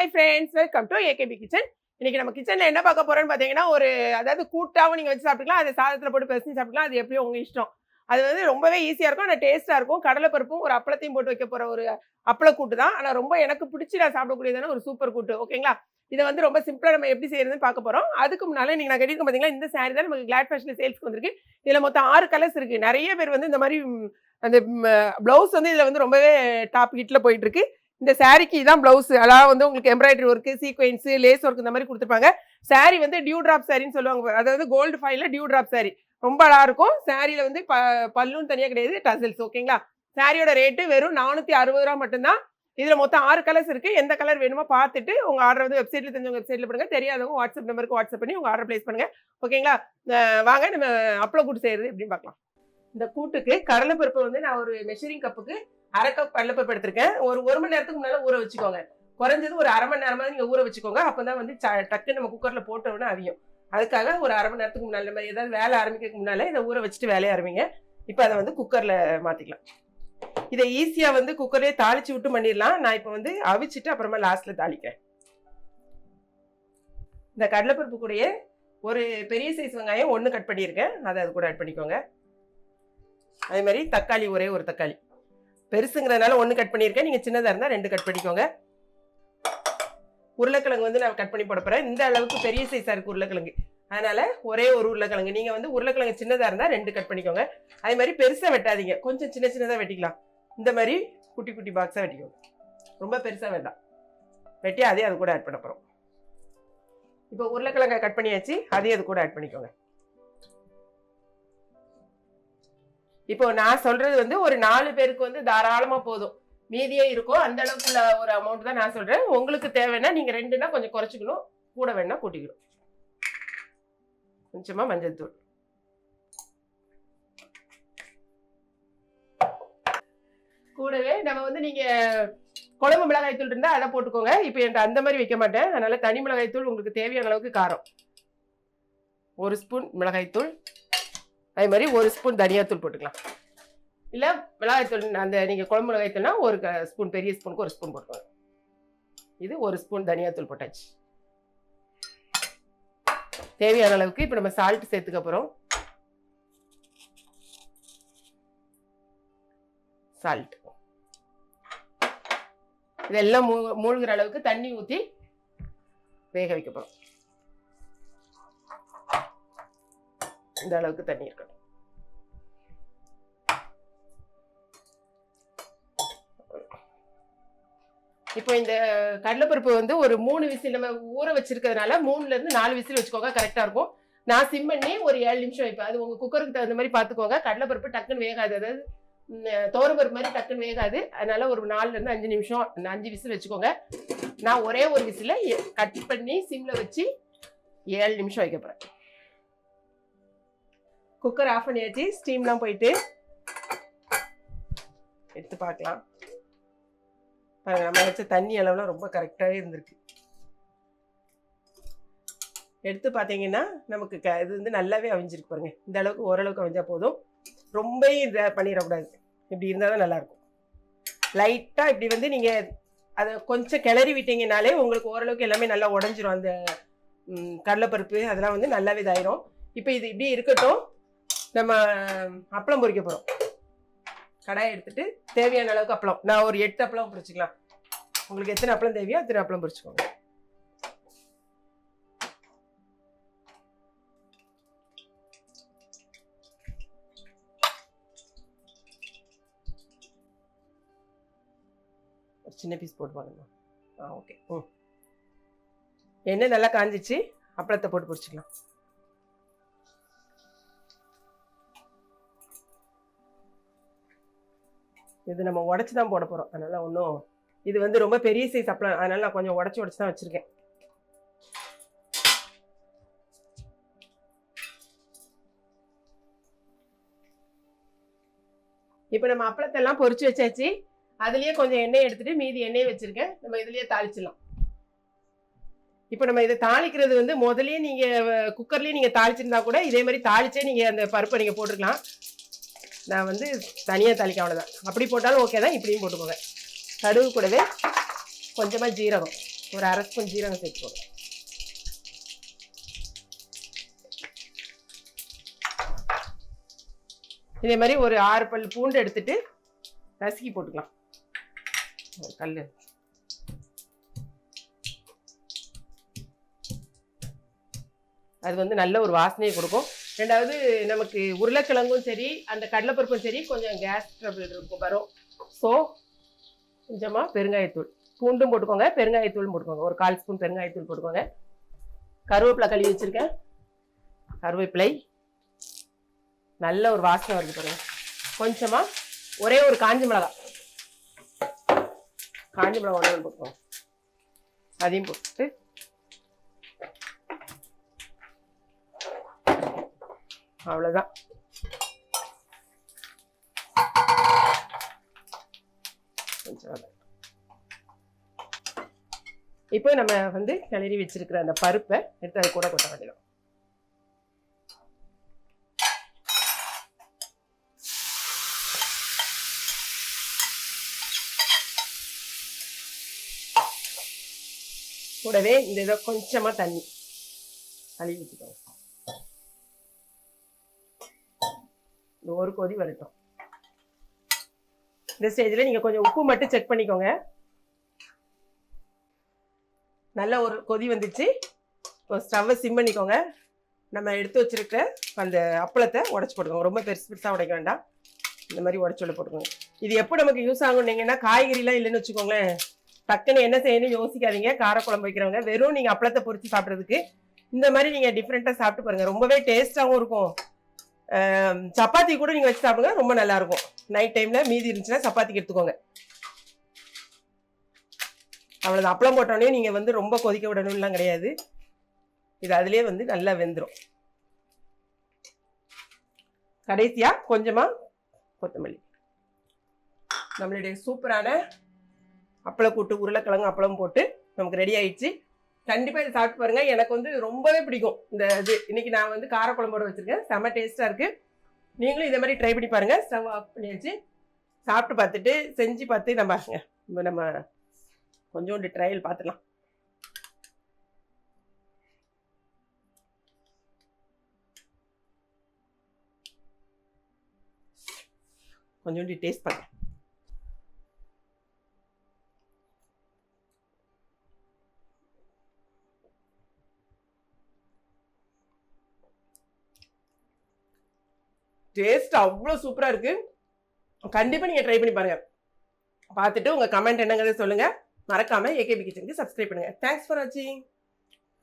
Hi friends welcome to AKB kitchen இன்னைக்கு நம்ம கிச்சனில் என்ன பார்க்க போகிறோன்னு பார்த்தீங்கன்னா ஒரு அதாவது கூட்டாகவும் நீங்கள் வச்சு சாப்பிட்டுக்கலாம் அதை சாதத்தில் போட்டு பெருசு சாப்பிட்டுக்கலாம் அது எப்படியும் உங்கள் இஷ்டம். அது வந்து ரொம்பவே ஈஸியாக இருக்கும் ஆனால் டேஸ்ட்டாக இருக்கும். கடலைப்பருப்பும் ஒரு அப்பளத்தையும் போட்டு வைக்க போகிற ஒரு அப்பளக்கூட்டு தான். ஆனால் ரொம்ப எனக்கு பிடிச்சி நான் சாப்பிடக்கூடியதான ஒரு சூப்பர் கூட்டு ஓகேங்களா? இதை வந்து ரொம்ப சிம்பிளாக நம்ம எப்படி செய்யறதுன்னு பார்க்க போகிறோம் அதுக்கு முன்னால் நீங்கள் நான் கட்டியிருக்கோம் பார்த்தீங்கன்னா இந்த சாரி தான் நமக்கு கிளாட் ஃபேஷனில் சேல்ஸ்க்கு வந்திருக்கு. இதில் மொத்தம் ஆறு கலர்ஸ் இருக்குது நிறைய பேர் வந்து இந்த மாதிரி அந்த ப்ளவுஸ் வந்து இதில் வந்து ரொம்பவே டாப் ஹிட்டில் போயிட்டுருக்கு இந்த சாரிக்கு இதான் ப்ளவுஸ் அதாவது வந்து உங்களுக்கு embroidery work sequence lace work இந்த மாதிரி கொடுத்துருப்பாங்க. சாரி வந்து டியூ ட்ராப் சாரின்னு சொல்லுவாங்க அதாவது கோல்டு ஃபைலில் டியூ ட்ராப் சாரி ரொம்ப அழகாக இருக்கும் சாரியில் வந்து ப பல்லுன்னு தனியாக கிடையாது டசல்ஸ் ஓகேங்களா சாரியோட ரேட்டு வெறும் நானூற்றி அறுபது ரூபா மட்டும்தான். இதில் மொத்தம் ஆறு கலர்ஸ் இருக்குது எந்த கலர் வேணுமோ பார்த்துட்டு உங்கள் ஆர்டர் வந்து வெப்சைட்டில் தெரிஞ்சவங்க வெப்சைட்டில் பண்ணுங்கள் தெரியாதவங்க வாட்ஸ்அப் நம்பருக்கு வாட்ஸ்அப் பண்ணி உங்கள் ஆர்டர் ப்ளேஸ் பண்ணுங்க. ஓகேங்களா வாங்க நம்ம அப்ளோ கூட்டு செய்கிறது எப்படின்னு பார்க்கலாம். இந்த கூட்டுக்கு கடலைப்பருப்பு வந்து நான் ஒரு மெஷரிங் கப்புக்கு அரை கப் கடலப்பருப்பு எடுத்திருக்கேன். ஒரு ஒரு மணி நேரத்துக்கு முன்னால் ஊற வச்சுக்கோங்க. குறைஞ்சது ஒரு அரை மணி நேரமாவது நீங்கள் ஊற வச்சுக்கோங்க. அப்போ தான் வந்து டக்குன்னு நம்ம குக்கரில் போட்டோம்னா அவியும். அதுக்காக ஒரு அரை மணி நேரத்துக்கு முன்னால் நம்ம ஏதாவது வேலை ஆரம்பிக்கிறதுக்கு முன்னாலே இதை ஊற வச்சுட்டு வேலையை ஆரம்பிங்க. இப்போ அதை வந்து குக்கரில் மாற்றிக்கலாம் இதை ஈஸியாக வந்து குக்கர்லேயே தாளிச்சு விட்டு பண்ணிடலாம். நான் இப்போ வந்து அவிச்சிட்டு அப்புறமா லாஸ்ட்டில் தாளிக்கிறேன். இந்த கடலைப்பருப்பு கூடயே ஒரு பெரிய சைஸ் வெங்காயம் ஒன்று கட் பண்ணியிருக்கேன். அதை அது கூட ஆட் பண்ணிக்கோங்க. அதே மாதிரி தக்காளி ஒரே ஒரு தக்காளி. பெருசுங்கிறதுனால ஒன்று கட் பண்ணியிருக்கேன். நீங்கள் சின்னதாக இருந்தால் ரெண்டு கட் பண்ணிக்கோங்க. உருளைக்கிழங்கு வந்து நான் கட் பண்ணி போட போகிறேன் இந்த அளவுக்கு பெரிய சைஸாக இருக்குது உருளைக்கிழங்கு. அதனால் ஒரே ஒரு உருளைக்கிழங்கு. நீங்கள் வந்து உருளைக்கிழங்கு சின்னதாக இருந்தால் ரெண்டு கட் பண்ணிக்கோங்க. அதே மாதிரி பெருசாக வெட்டாதீங்க. கொஞ்சம் சின்ன சின்னதாக வெட்டிக்கலாம். இந்த மாதிரி குட்டி குட்டி பாக்ஸாக வெட்டிக்கோங்க. ரொம்ப பெருசாக வேண்டாம். வெட்டி அதே அது கூட ஆட் பண்ண போகிறோம் இப்போ உருளைக்கிழங்கை கட் பண்ணியாச்சு. அதையும் அது கூட ஆட் பண்ணிக்கோங்க. இப்போ நான் சொல்றது வந்து ஒரு நாலு பேருக்கு வந்து தாராளமா போதும். மீதியே இருக்கும் அந்த அளவுக்குள்ள ஒரு அமௌண்ட் தான் நான் சொல்றேன். உங்களுக்கு தேவைன்னா நீங்க ரெண்டுனா கொஞ்சம் குறைச்சிக்கணும். கூட வேணா கூட்டிக்கணும். கொஞ்சமா மஞ்சள் தூள். கூடவே நம்ம வந்து நீங்க குழம்பு மிளகாய் தூள் இருந்தா அதை போட்டுக்கோங்க. இப்போ என்கிட்ட அந்த மாதிரி வைக்க மாட்டேன். அதனால தனி மிளகாய் தூள் உங்களுக்கு தேவையான அளவுக்கு காரம். ஒரு ஸ்பூன் மிளகாய் தூள். அதே மாதிரி ஒரு ஸ்பூன் தனியாத்தூள் போட்டுக்கலாம். இல்லை மிளகாய்த்தூள் அந்த நீங்கள் குழம்பு மிளகாய்த்தூள்னா ஒரு ஸ்பூன் பெரிய ஸ்பூனுக்கு ஒரு ஸ்பூன் போட்டுக்கோங்க. இது ஒரு ஸ்பூன் தனியாத்தூள் போட்டாச்சு. தேவையான அளவுக்கு இப்போ நம்ம சால்ட் சேர்த்துக்க போகிறோம் சால்ட் இதெல்லாம் மூ மூழ்கிற அளவுக்கு தண்ணி ஊற்றி வேக வைக்க போகிறோம் இந்த அளவுக்கு தண்ணி இருக்கணும். இப்போ இந்த கடலைப்பருப்பு வந்து ஒரு மூணு விசில் நம்ம ஊற வச்சிருக்கிறதுனால மூணுல இருந்து நாலு விசில் வச்சுக்கோங்க கரெக்டா இருக்கும். நான் சிம் பண்ணி ஒரு ஏழு நிமிஷம் வைப்பேன். அது உங்க குக்கருக்கு தகுந்த மாதிரி பார்த்துக்கோங்க. கடலைப்பருப்பு டக்குன்னு வேகாது. அதாவது தோரம்பருப்பு மாதிரி டக்குன்னு வேகாது. அதனால ஒரு நாலுல இருந்து அஞ்சு நிமிஷம் அஞ்சு விசில் வச்சுக்கோங்க. நான் ஒரே ஒரு விசில கட் பண்ணி சிம்ல வச்சு ஏழு நிமிஷம் வைக்க போறேன். குக்கர் ஆஃப் பண்ணியாச்சு. ஸ்டீம்லாம் போயிட்டு எடுத்து பார்க்கலாம். பாருங்க நம்ம வச்ச தண்ணி அளவுலாம் ரொம்ப கரெக்டாகவே இருந்திருக்கு. எடுத்து பார்த்தீங்கன்னா நமக்கு க இது வந்து நல்லாவே அவிஞ்சிருக்கு பாருங்க. இந்த அளவுக்கு ஓரளவுக்கு அவிஞ்சா போதும். ரொம்ப இதை பண்ணிடக்கூடாது. இப்படி இருந்தால் தான் நல்லாயிருக்கும். லைட்டாக இப்படி வந்து நீங்கள் அதை கொஞ்சம் கிளறி விட்டீங்கனாலே உங்களுக்கு ஓரளவுக்கு எல்லாமே நல்லா உடஞ்சிரும். அந்த கடலைப்பருப்பு அதெல்லாம் வந்து நல்லாவே இதாயிரும். இப்போ இது இப்படி இருக்கட்டும் நம்ம அப்பளம் பொறிக்க போகிறோம் கடாயை எடுத்துட்டு தேவையான அளவுக்கு அப்பளம். நான் ஒரு எட்டு அப்பளம் பிடிச்சிக்கலாம் உங்களுக்கு எத்தனை அப்பளம் தேவையோ அத்தனை அப்பளம் பிடிச்சிக்கோங்க சின்ன பீஸ் போட்டு பாருங்க ஆ ஓகே ம். எண்ணெய் நல்லா காஞ்சிச்சு. அப்பளத்தை போட்டு பிடிச்சிக்கலாம் இது நம்ம உடச்சி தான் போட போகிறோம் அதனால ஒன்றும் இது வந்து ரொம்ப பெரிய சைஸ் அப்பளம். அதனால நான் கொஞ்சம் உடச்சி உடச்சி தான் வச்சுருக்கேன். இப்போ நம்ம அப்பளத்தை எல்லாம் பொரிச்சு வச்சாச்சு. அதுலயே கொஞ்சம் எண்ணெய் எடுத்துட்டு மீதி எண்ணெய் வச்சிருக்கேன். நம்ம இதுலயே தாளிச்சிடலாம். இப்போ நம்ம இதை தாளிக்கிறது வந்து முதலே நீங்க குக்கர்லேயே குக்கர்லயே நீங்க தாளிச்சிருந்தா கூட இதே மாதிரி தாளிச்சே நீங்க அந்த பருப்பை நீங்க போட்டுக்கலாம். நான் வந்து தனியாக தாளிக்க அவ்வளோதான் அப்படி போட்டாலும் ஓகே தான் இப்படியும் போட்டுக்கோங்க. கடுகு கூடவே கொஞ்சமாக ஜீரகம். ஒரு அரை ஸ்பூன் ஜீரகம் சேர்த்துக்கோங்க. இதே மாதிரி ஒரு ஆறு பல் பூண்டு எடுத்துட்டு நசுக்கி போட்டுக்கலாம். ஒரு கல் அது வந்து நல்ல ஒரு வாசனையை கொடுக்கும். ரெண்டாவது நமக்கு உருளைக்கிழங்கும் சரி அந்த கடலைப்பருப்பும் சரி கொஞ்சம் கேஸ் ட்ரபிள் இருக்கும். வரும். ஸோ கொஞ்சமாக பெருங்காயத்தூள். பூண்டும் போட்டுக்கோங்க பெருங்காயத்தூளும் போட்டுக்கோங்க. ஒரு கால் ஸ்பூன் பெருங்காயத்தூள் போட்டுக்கோங்க. கருவேப்பிலை கழுவி வச்சுருக்கேன். கருவேப்பிலை. நல்ல ஒரு வாசனை வருது பாருங்க. கொஞ்சமாக ஒரே ஒரு காஞ்சி மிளகா காஞ்சி மிளகா ஒன்று ஒன்று போட்டுக்கோங்க. அதையும் போட்டு அவ்வளோதான் இப்போ நம்ம வந்து கிளறி வச்சிருக்கிற அந்த பருப்பை எடுத்து அது கூட கொட்ட வேண்டியது கூடவே இந்த இதை கொஞ்சமாக தண்ணி கழுவி வச்சுக்கோங்க இந்த ஒரு கொதி வரட்டும். இந்த ஸ்டேஜில் நீங்கள் கொஞ்சம் உப்பு மட்டும் செக் பண்ணிக்கோங்க. நல்ல ஒரு கொதி வந்துச்சு. இப்போ ஸ்டவ்வை சிம் பண்ணிக்கோங்க. நம்ம எடுத்து வச்சுருக்க அந்த அப்பளத்தை உடச்சி போட்டுக்கோங்க. ரொம்ப பெருசு பெருசாக உடைக்க வேண்டாம். இந்த மாதிரி உடச்சி போட்டுக்கோங்க. இது எப்போ நமக்கு யூஸ் ஆகுனீங்கன்னா காய்கறிலாம் இல்லைன்னு வச்சுக்கோங்களேன். டக்குன்னு என்ன செய்யணும்னு யோசிக்காதீங்க. காரக்குழம்பு வைக்கிறவங்க. வெறும் நீங்கள் அப்பளத்தை பொறிச்சு சாப்பிட்றதுக்கு இந்த மாதிரி நீங்கள் டிஃப்ரெண்ட்டாக சாப்பிட்டு பாருங்க. ரொம்பவே டேஸ்ட்டாகவும் இருக்கும். சப்பாத்தி கூட நீங்கள் வச்சு சாப்பிடுங்க ரொம்ப நல்லா இருக்கும் நைட் டைமில் மீதி இருந்துச்சுன்னா சப்பாத்திக்கு எடுத்துக்கோங்க. அவ்வளோதான் அப்பளம் போட்டோடனே நீங்கள் வந்து ரொம்ப கொதிக்க விடணும்லாம் கிடையாது. இது அதுலேயே வந்து நல்லா வெந்துடும் கடைசியாக கொஞ்சமாக கொத்தமல்லி. நம்மளுடைய சூப்பரான அப்பளக்கூட்டு உருளைக்கிழங்கு அப்பளம் போட்டு நமக்கு ரெடி ஆயிடுச்சு. கண்டிப்பாக இதை சாப்பிட்டு பாருங்க. எனக்கு வந்து ரொம்பவே பிடிக்கும் இந்த இது. இன்னைக்கு நான் வந்து காரக்குழம்போட வச்சுருக்கேன். செம டேஸ்ட்டாக இருக்குது நீங்களும் இதே மாதிரி ட்ரை பண்ணி பாருங்கள் ஸ்டவ் ஆஃப் பண்ணியாச்சு சாப்பிட்டு பார்த்துட்டு செஞ்சு பார்த்து நம்ம பாருங்க நம்ம கொஞ்சோண்டு ட்ரையல் பார்த்துக்கலாம் கொஞ்சோண்டு டேஸ்ட் பார்க்க டேஸ்ட் அவ்வளோ சூப்பராக இருக்குது கண்டிப்பாக நீங்கள் ட்ரை பண்ணி பாருங்கள் பார்த்துட்டு உங்கள் கமெண்ட் என்னங்கிறத சொல்லுங்கள் மறக்காமல் ஏகேபி கிச்சனுக்கு சப்ஸ்கிரைப் பண்ணுங்கள் தேங்க்ஸ் ஃபார் வாட்சிங்